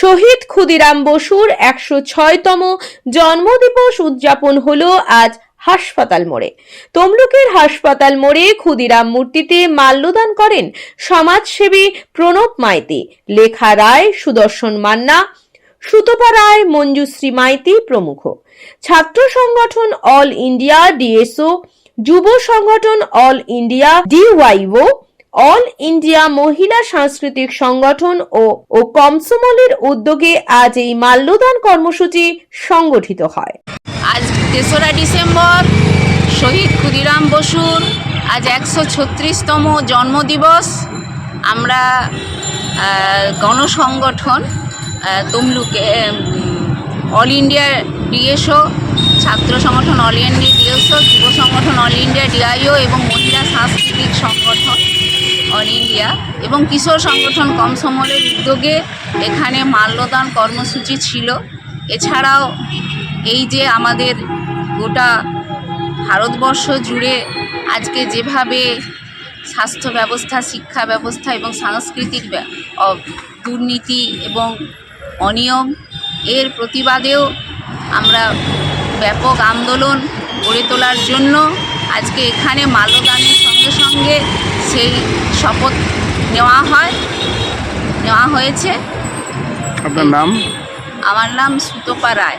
শহীদ ক্ষুদিরাম বসুর একশো ছয়তম জন্মদিবস উদযাপন হলো আজ হাসপাতাল মোড়ে। তমলুকের হাসপাতাল মোড়ে ক্ষুদিরাম মূর্তিতে মাল্যদান করেন সমাজসেবী প্রণব মাইতি, লেখা রায় সুদর্শন মান্না, সুতপা রায়, মঞ্জুশ্রী মাইতি প্রমুখ। ছাত্র সংগঠন অল ইন্ডিয়া, ডিএসও, যুব সংগঠন all India, DYO all India মহিলা সাংস্কৃতিক সংগঠন ও ও কমসমলের উদ্যোগে আজ এই মাল্যদান কর্মসূচি সংগঠিত হয়। আজ তেসরা ডিসেম্বর, শহীদ ক্ষুদিরাম বসুর আজ একশো ছত্রিশতম জন্মদিবস। আমরা গণসংগঠন তমলুকে অল ইন্ডিয়া ডিএসও, ছাত্র সংগঠন অল ইন্ডিয়া ডিএসও, যুব সংগঠন অল ইন্ডিয়া ডিআইও এবং মহিলা সাংস্কৃতিক সংগঠন অল ইন্ডিয়া এবং কিশোর সংগঠন কম কমসমলের উদ্যোগে এখানে মাল্যদান কর্মসূচি ছিল। এছাড়াও এই যে আমাদের গোটা ভারতবর্ষ জুড়ে আজকে যেভাবে স্বাস্থ্য ব্যবস্থা, শিক্ষা ব্যবস্থা এবং সাংস্কৃতিক দুর্নীতি এবং অনিয়ম এর প্রতিবাদেও আমরা ব্যাপক আন্দোলন গড়ে তোলার জন্য আজকে এখানে মাল্যদানের সঙ্গে সঙ্গে সেই শপথ নেওয়া হয় নেওয়া হয়েছে। আপনার নাম? আমার নাম সুতপা রায়।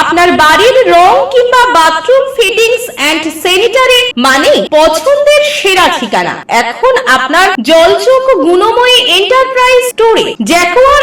আপনার বাড়ির রং কিংবা বাথরুম ফিটিংস এন্ড স্যানিটারি মানে পছন্দের সেরা ঠিকানা। এখন আপনার জলচোখ গুণময়ী এন্টারপ্রাইজ স্টোরে জ্যাকোয়ার